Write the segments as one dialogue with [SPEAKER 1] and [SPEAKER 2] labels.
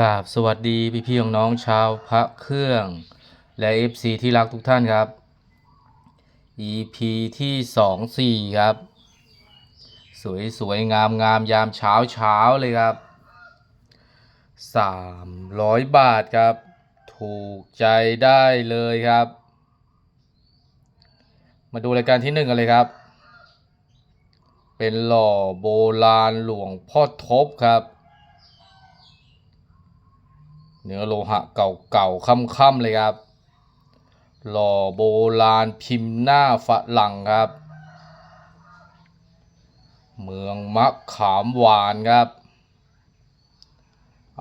[SPEAKER 1] กราบสวัสดีพี่พี่น้องๆชาวพระเครื่อง และ FC ที่รักทุกท่านครับ EP ที่สองสี่ครับ สวยสวยงามงามยามเช้าเช้าเลยครับสามร้อยบาทครับ ถูกใจได้เลยครับ มาดูรายการที่หนึ่งกันเลยครับ เป็นหล่อโบราณหลวงพ่อทบครับ เนื้อโลหะเก่าๆค่ำๆเลยครับ หล่อโบราณพิมพ์หน้าฝรั่งครับ เมืองมะขามหวานครับ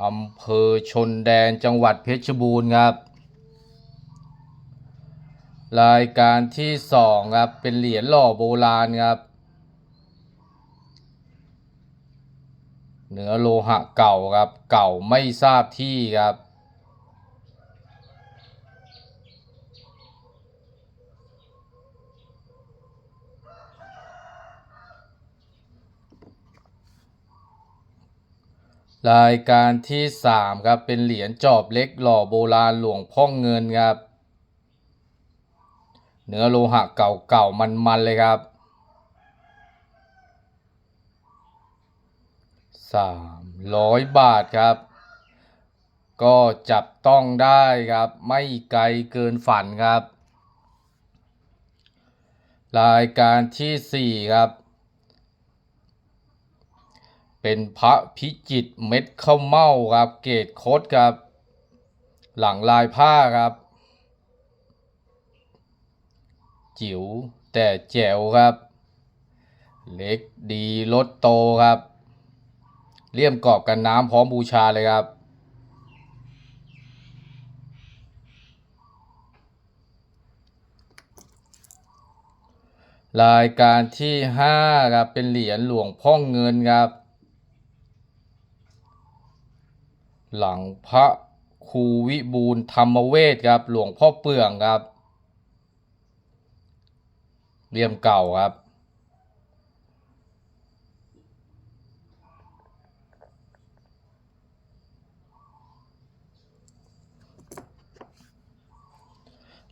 [SPEAKER 1] อำเภอชนแดนจังหวัดเพชรบูรณ์ครับ รายการที่สองครับเป็นเหรียญหล่อโบราณครับ เนื้อโลหะเก่าครับ เก่าไม่ทราบที่ครับรายการที่สามครับ เป็นเหรียญจอบเล็กหล่อโบราณหลวงพ่อเงินครับ เนื้อโลหะเก่าๆมันๆเลยครับ สามร้อยบาทครับ ก็จับต้องได้ครับ ไม่ไกลเกินฝันครับ รายการที่สี่ครับ เป็นพระพิจิตเม็ดข้าวเม่าครับ เกตโคดครับ หลังลายผ้าครับ จิ๋วแต่แจ๋วครับ เล็กดีรถโตครับ เลี่ยมกรอบกันน้ำพร้อมบูชาเลยครับ รายการที่ห้าครับเป็นเหรียญหลวงพ่อเงินครับ หลังพระครูวิบูลธรรมเวทครับ หลวงพ่อเปื่องครับเลี่ยมเก่าครับ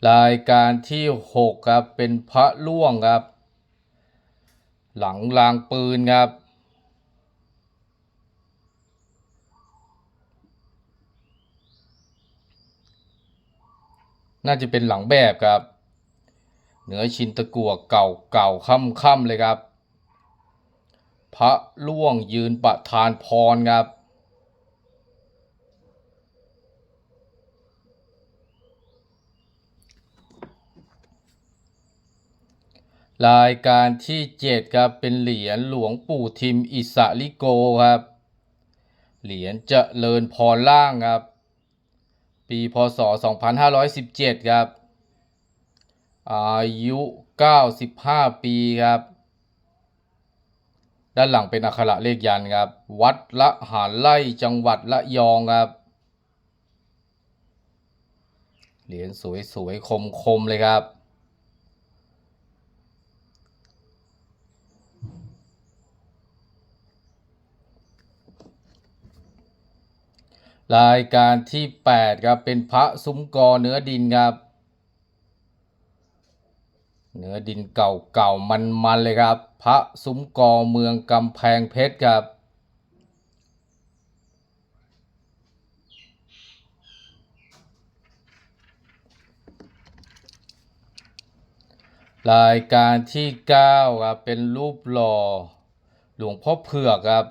[SPEAKER 1] รายการที่หกครับเป็นพระล่วงครับ หลังรางปืนครับ น่าจะเป็นหลังแบบครับ เหนือชินตะกัวเก่าเก่าค่ำค่ำเลยครับ พระล่วงยืนประทานพรครับ รายการที่เจ็ดครับ เป็นเหรียญหลวงปู่ทิมอิสริโกครับ เหรียญเจริญพรล่างครับ ปีพศ 2517 ครับ อายุ 95 ปีครับ ด้านหลังเป็นอักขระเลขยันครับ วัดละหารไล่จังหวัดละยองครับ เหรียญสวยๆคมๆเลยครับ รายการที่ 8 ครับ เป็นพระซุ้มกอเนื้อดินครับ เนื้อดินเก่าๆมันๆเลยครับ พระซุ้มกอเมืองกำแพงเพชรครับรายการที่ 9 ครับ เป็นรูปหล่อ หลวงพ่อเผือกครับ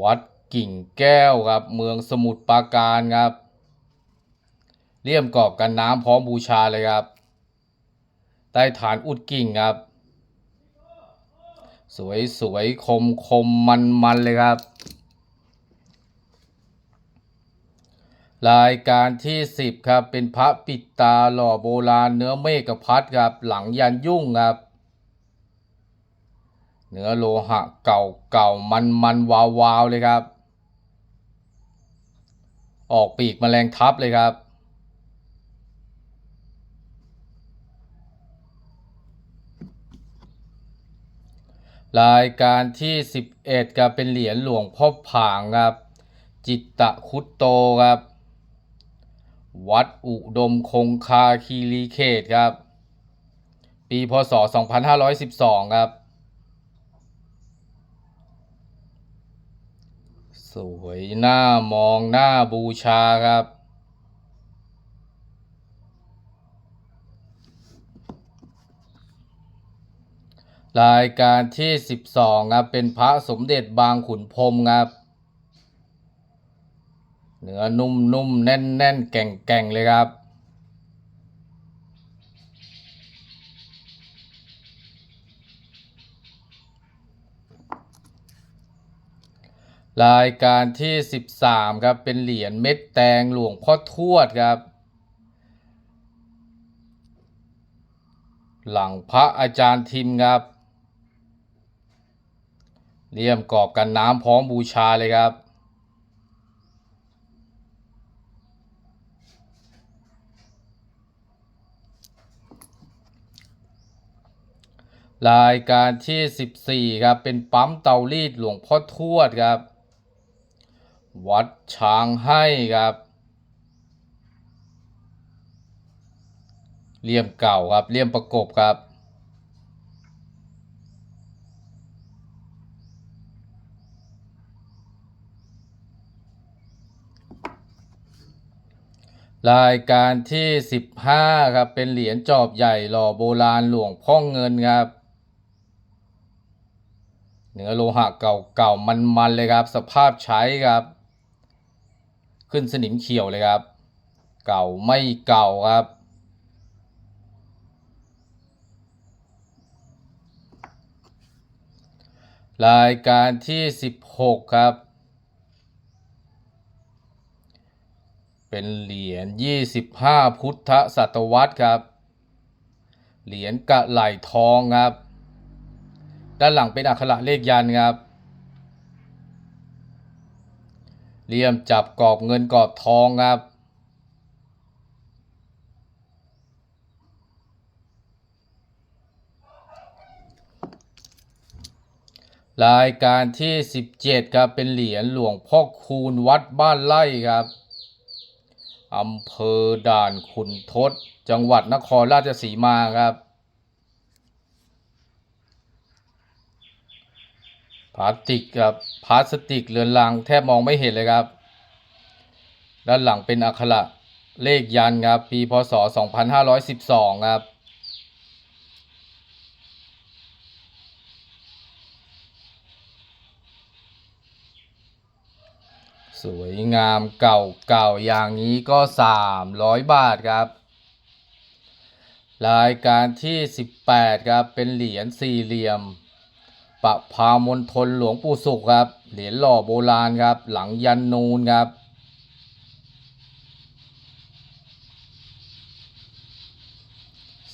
[SPEAKER 1] วัดกิ่งแก้วครับ เมืองสมุทรปราการครับเลี่ยมกรอบกันน้ำพร้อมบูชาเลยครับ ใต้ฐานอุดกิ่งครับ สวยสวยคมคมมันมันเลยครับ รายการที่สิบครับ เป็นพระปิดตาหล่อโบราณเนื้อเมฆพัดครับ หลังยันยุ่งครับ เนื้อโลหะเก่าเก่ามันมันวาววาวเลยครับ ออกปีกแมลงทับเลยครับ รายการที่ 11ครับเป็นเหรียญหลวงพ่อผางครับ จิตตะคุตโตครับ วัดอุดมคงคาคีรีเขตครับ ปีพศ 2512 ครับ วยหน้ามองหน้าบูชาครับ รายการที่ 12 ครับ เป็นพระสมเด็จบางขุนพรมครับ เนื้อนุ่มๆแน่นๆแก่งๆเลยครับ รายการที่ 13 ครับ เป็นเหรียญเม็ดแตงหลวงพ่อทวดครับ หลังพระอาจารย์ทิมครับเลี่ยมกรอบกันน้ำพร้อมบูชาเลยครับ รายการที่ 14 ครับ เป็นปั๊มเตารีดหลวงพ่อทวดครับ วัดช้างให้ครับ เลี่ยมเก่าครับเลี่ยมประกบครับ รายการที่ 15 ครับ เป็นเหรียญจอบใหญ่หล่อโบราณหลวงพ่อเงินครับเนื้อโลหะเก่าๆ มันๆ เลยครับ สภาพใช้ครับ ขึ้นสนิมเขียวเลยครับ เก่าไม่เก่าครับ รายการที่ 16 ครับ เป็นเหรียญ 25 พุทธศตวรรษครับ เหรียญกะไหล่ทองครับ ด้านหลังเป็นอักขระเลขยันครับ เหลี่ยมจับกรอบเงินกรอบทองครับ รายการที่ 17 ครับ เป็นเหรียญหลวงพ่อคูณวัดบ้านไร่ครับอำเภอด่านขุนทด จังหวัดนครราชสีมาครับ พลาสติกครับพลาสติกเรือนรังแทบมองไม่เห็นเลยครับ ด้านหลังเป็นอักขระเลขยันครับ ปีพศ 2512 ครับ สวยงามเก่าเก่าอย่างนี้ก็ 300 บาทครับ รายการที่ 18 ครับ เป็นเหรียญสี่เหลี่ยม ปะพามณฑลหลวงปู่สุขครับ เหรียญหล่อโบราณครับ หลังยันนูนครับ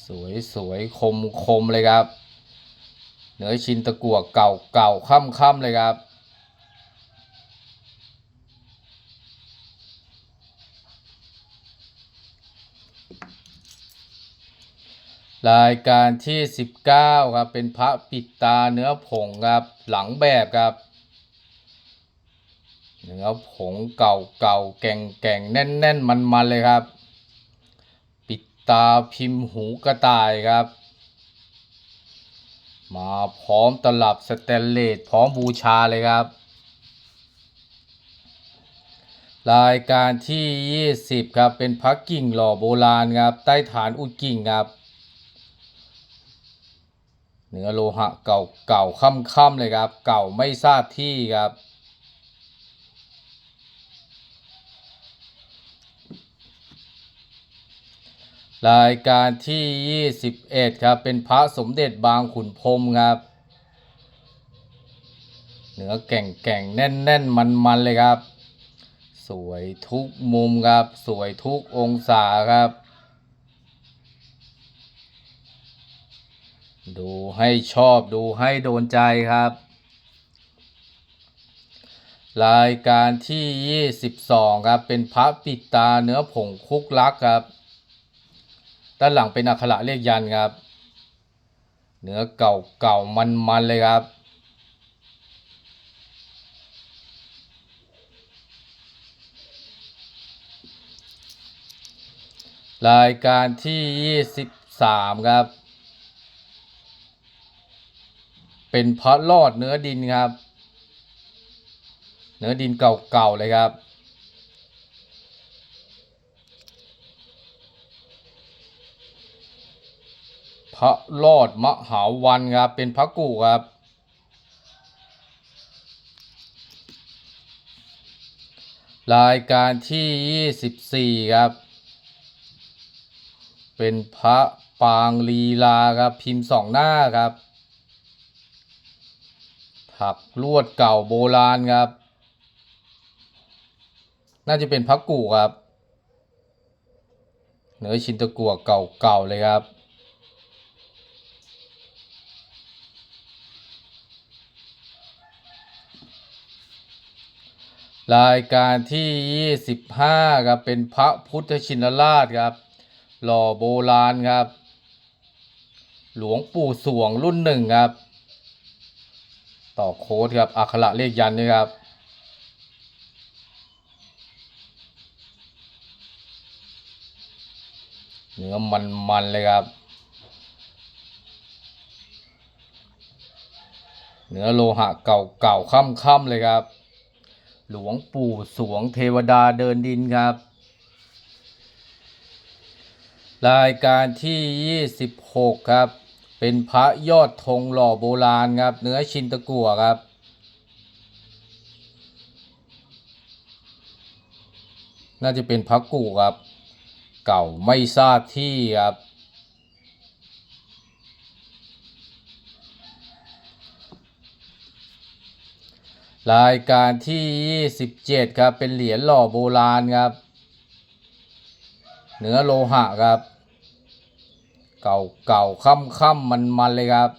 [SPEAKER 1] สวยสวยคมคมเลยครับ เนื้อชิ้นตะกั่วเก่าเก่าค่ำค่ำเลยครับ รายการที่ 19ครับเป็นพระปิดตาเนื้อผงครับหลังแบบครับเนื้อผงเก่าเก่าแก่งแก่งแน่นแน่นมันมันเลยครับ ปิดตาพิมพ์หูกระต่ายครับ มาพร้อมตลับสแตนเลสพร้อมบูชาเลยครับ รายการที่ 20 ครับเป็นพระกิ่งหล่อโบราณครับ ใต้ฐานอุดกิ่งครับ เนื้อโลหะเก่าเก่าค่ำๆเลยครับ เก่าไม่ทราบที่ครับ รายการที่ 21 ครับ เป็นพระสมเด็จบางขุนพรมครับเนื้อแก่งแก่งแน่นแน่นมันมันเลยครับ สวยทุกมุมครับ สวยทุกองศาครับ ดูให้ชอบดูให้โดนใจครับ รายการที่ 22 ครับ เป็นพระปิดตาเนื้อผงคุกลักครับ ด้านหลังเป็นอักขระเลขยันครับ เนื้อเก่าเก่ามันมันเลยครับรายการที่ 23 ครับ เป็นพระรอดเนื้อดินครับ เนื้อดินเก่าๆเลยครับ พระรอดมหาวันครับ เป็นพระกูครับรายการที่ยี่สิบสี่ครับ เป็นพระปางลีลาครับ พิมพ์สองหน้าครับ ถักลวดเก่าโบราณครับ น่าจะเป็นพระกูครับ เนื้อชินตะกัวเก่าๆเลยครับ รายการที่ 25 ครับ เป็นพระพุทธชินราชครับ หล่อโบราณครับ หลวงปู่สวงรุ่นหนึ่งครับ ต่อโค้ดครับอักขระเลขยันนี่ครับเนื้อมันๆเลยครับ เนื้อโลหะเก่าๆค่ำๆเลยครับ หลวงปู่สวงเทวดาเดินดินครับ รายการที่ 26 ครับ เป็นพระยอดธงหล่อโบราณครับ เนื้อชินตะกั่วครับ น่าจะเป็นพระกู่ครับ เก่าไม่ทราบที่ครับ รายการที่ 27 ครับ เป็นเหรียญหล่อโบราณครับ เนื้อโลหะครับ เก่าเก่าค่ำค่ำมันมันเลยครับ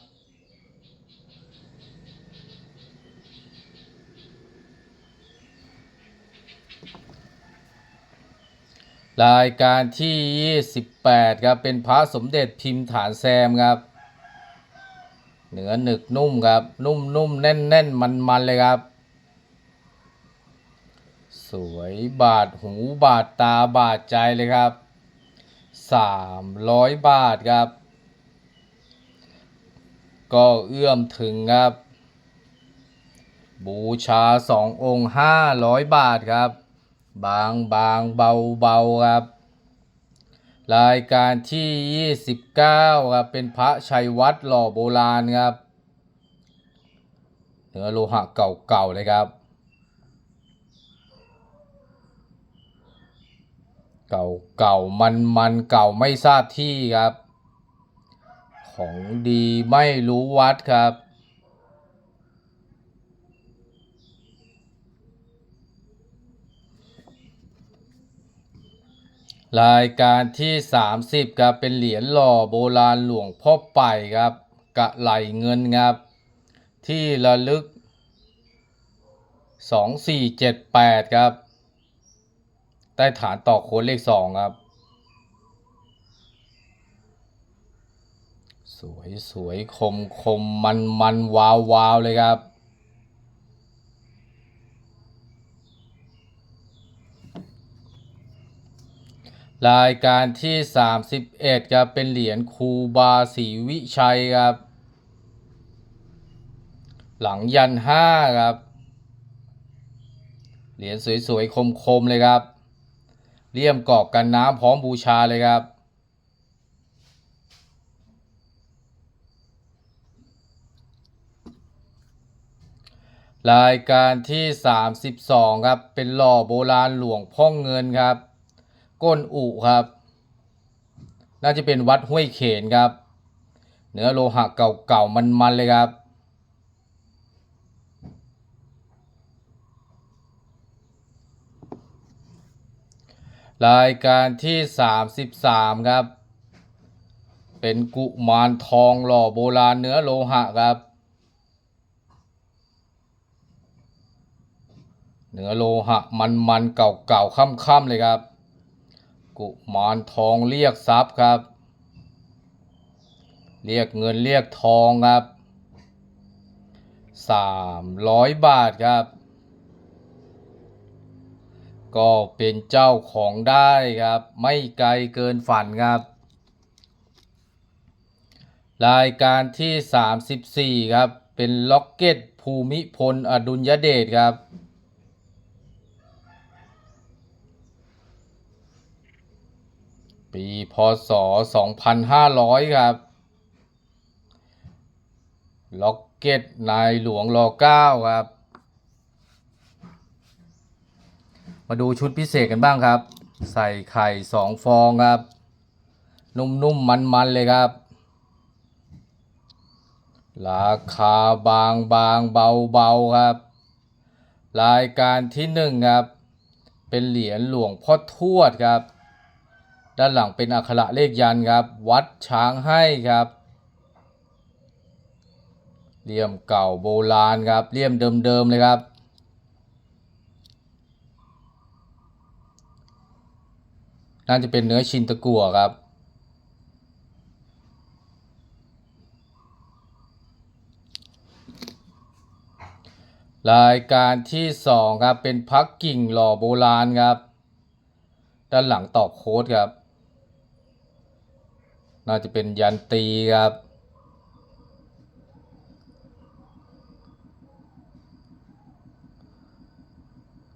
[SPEAKER 1] รายการที่ 28 ครับ เป็นพระสมเด็จพิมพ์ฐานแซมครับเนื้อหนึกนุ่มครับ นุ่มนุ่มแน่นแน่นมันมันเลยครับ สวยบาดหูบาดตาบาดใจเลยครับ สามร้อยบาทครับ ก็เอื้อมถึงครับ บูชาสององค์ห้าร้อยบาทครับ บางบางเบาเบาครับ รายการที่ยี่สิบเก้าครับ เป็นพระชัยวัดหล่อโบราณครับ เนื้อโลหะเก่าๆเลยครับ เก่าเก่ามันมันเก่าไม่ทราบที่ครับ ของดีไม่รู้วัดครับ รายการที่ 30ครับเป็นเหรียญหล่อโบราณหลวงพ่อไปครับ กะไหลเงินครับ ที่ระลึก 2478 ครับ ใต้ฐานต่อโค้ดเลขสองครับ สวยสวยคมคมมันมันวาววาวเลยครับ รายการที่ 31ครับเป็นเหรียญคูบาศรีวิชัยครับ หลังยันห้าครับ เหรียญสวยๆ คมๆ เลยครับ เลี่ยมกรอบกันน้ำพร้อมบูชาเลยครับ รายการที่ 32 ครับ เป็นหล่อโบราณหลวงพ่อเงินครับ ก้นอุครับ น่าจะเป็นวัดห้วยเขนครับ เนื้อโลหะเก่าๆมันๆเลยครับ รายการที่ 33 ครับ เป็นกุมารทองหล่อโบราณเนื้อโลหะครับ เนื้อโลหะมันๆเก่าๆค่ำๆเลยครับ กุมารทองเรียกทรัพย์ครับ เรียกเงินเรียกทองครับสามร้อยบาทครับ ก็เป็นเจ้าของได้ครับ ไม่ไกลเกินฝันครับ รายการที่ 34 ครับ เป็นล็อกเก็ตภูมิพลอดุลยเดชครับปีพศ 2500 ครับ ล็อกเก็ตนายหลวงร9ครับ มาดูชุดพิเศษกันบ้างครับ ใส่ไข่สองฟองครับ นุ่มๆมันๆเลยครับ ราคาบางบางเบาเบาๆครับ รายการที่หนึ่งครับ เป็นเหรียญหลวงพ่อทวดครับ ด้านหลังเป็นอักขระเลขยันครับ วัดช้างให้ครับเลี่ยมเก่าโบราณครับเลี่ยมเดิมๆเลยครับ น่าจะเป็นเนื้อชินตะกั่วครับ รายการที่สองครับเป็นพักกิ่งหล่อโบราณครับ ด้านหลังตอกโค้ดครับ น่าจะเป็นยันตีครับ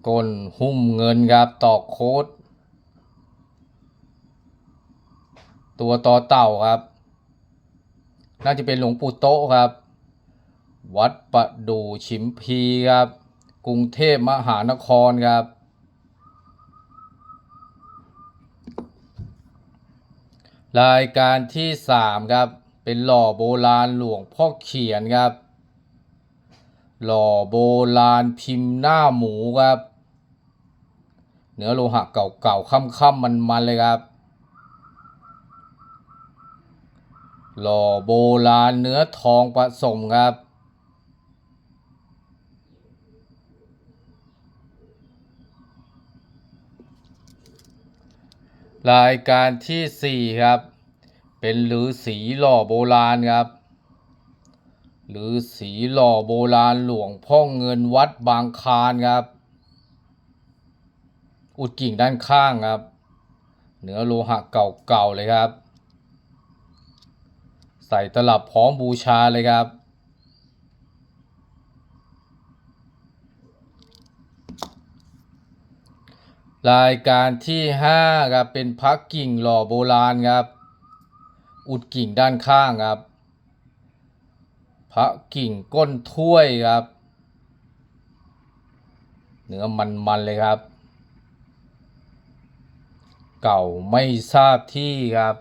[SPEAKER 1] ก้นหุ้มเงินครับตอกโค้ด ตัวต่อเต่าครับ น่าจะเป็นหลวงปู่โตะครับ วัดประดู่ฉิมพีครับ กรุงเทพมหานครครับ รายการที่สามครับ เป็นหล่อโบราณหลวงพ่อเขียนครับ หล่อโบราณพิมพ์หน้าหมูครับ เนื้อโลหะเก่าๆค่ำๆมันๆเลยครับ หล่อโบราณเนื้อทองผสมครับ รายการที่สี่ครับ เป็นฤาษีหล่อโบราณครับฤาษีหล่อโบราณหลวงพ่อเงินวัดบางคานครับ อุดกิ่งด้านข้างครับ เนื้อโลหะเก่าๆเลยครับ ใส่ตลับพร้อมบูชาเลยครับ รายการที่ห้าครับเป็นพักกิ่งหล่อโบราณครับ อุดกิ่งด้านข้างครับ พระกิ่งก้นถ้วยครับ เนื้อมันๆเลยครับ เก่าไม่ทราบที่ครับ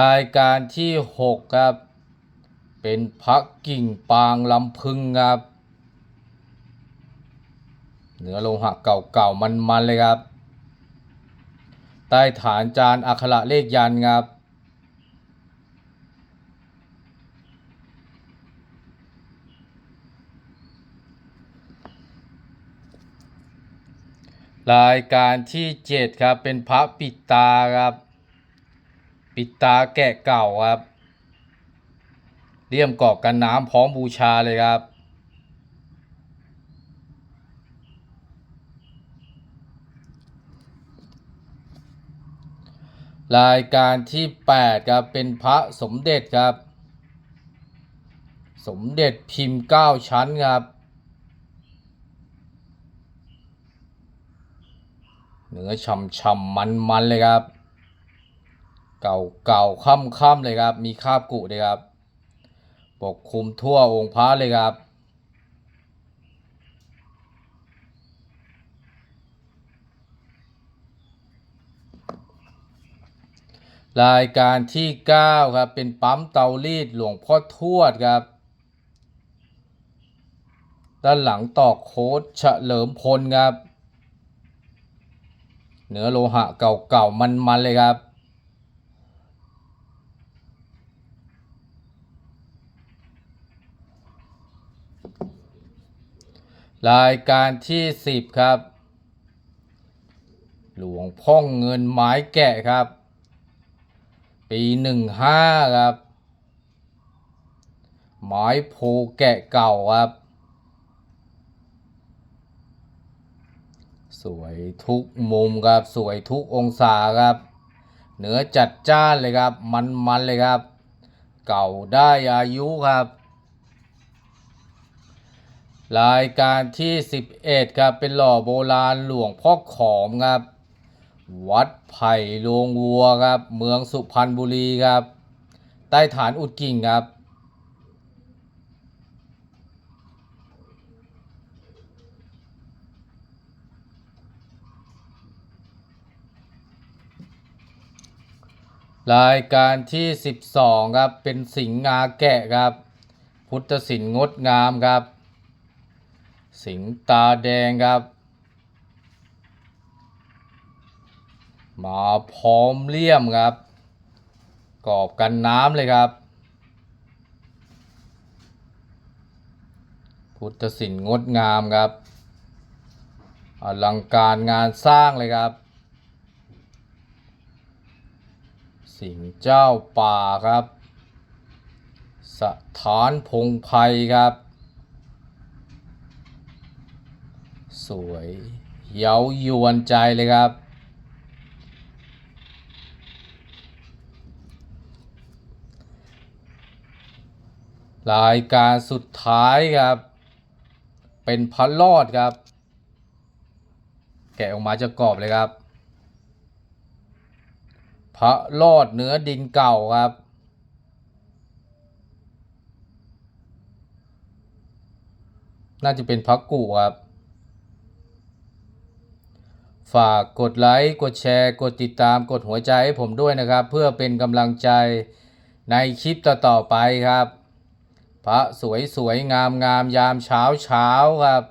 [SPEAKER 1] รายการที่หกครับ เป็นพักกิ่งปางลำพึงครับเนื้อโลหะเก่าๆมันๆเลยครับ ใต้ฐานจานอักขระเลขยันครับ รายการที่เจ็ดครับ เป็นพระปิดตาครับ ปิดตาแกะเก่าครับเลี่ยมกรอบกันน้ำพร้อมบูชาเลยครับ รายการที่แปดครับ เป็นพระสมเด็จครับ สมเด็จพิมพ์เก้าชั้นครับ เนื้อช่ำๆมันๆเลยครับ เก่าๆค่ำๆเลยครับ มีคาบกุเลยครับ ปกคลุมทั่วองค์พระเลยครับ รายการที่เก้าครับ เป็นปั๊มเตารีดหลวงพ่อทวดครับ ด้านหลังตอกโค้ดเฉลิมพลครับเนื้อโลหะเก่าๆมันๆเลยครับ รายการที่สิบครับ หลวงพ่อเงินไม้แกะครับ ปีหนึ่งห้าครับ ไม้โพแกะเก่าครับ สวยทุกมุมครับ สวยทุกองศาครับ เหนือจัดจ้านเลยครับ มันมันๆเลยครับ เก่าได้อายุครับ รายการที่ 11 ครับ เป็นหล่อโบราณหลวงพ่อขอมครับ วัดไผ่โลงวัวครับ เมืองสุพรรณบุรีครับ ใต้ฐานอุดกิ่งครับ รายการที่ 12 ครับ เป็นสิงห์งาแกะครับ พุทธศิลป์งดงามครับ สิงตาแดงครับ มาพร้อมเลี่ยมครับกรอบกันน้ำเลยครับ พุทธศิลป์งดงามครับ อลังการงานสร้างเลยครับ สิงเจ้าป่าครับ สถานพงไพครับ สวยเย้ายวนใจเลยครับ รายการสุดท้ายครับ เป็นพันลอดครับ แกะออกมาจะกรอบเลยครับ พระรอดเนื้อดินเก่าครับน่าจะเป็นพักกุครับ ฝากกดไลค์ กดแชร์ กดติดตาม กดหัวใจให้ผมด้วยนะครับ เพื่อเป็นกำลังใจในคลิปต่อๆไปครับ พระสวยสวยงามงามยามเช้าเช้าครับ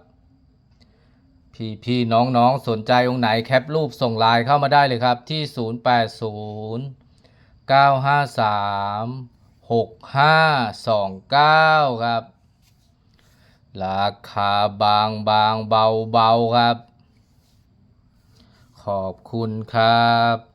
[SPEAKER 1] พี่พี่น้องน้องสนใจองค์ไหนแคปรูปส่งไลน์เข้ามาได้เลยครับที่ 080 953 6529 ครับ ราคาบางบางเบาเบาครับ ขอบคุณครับ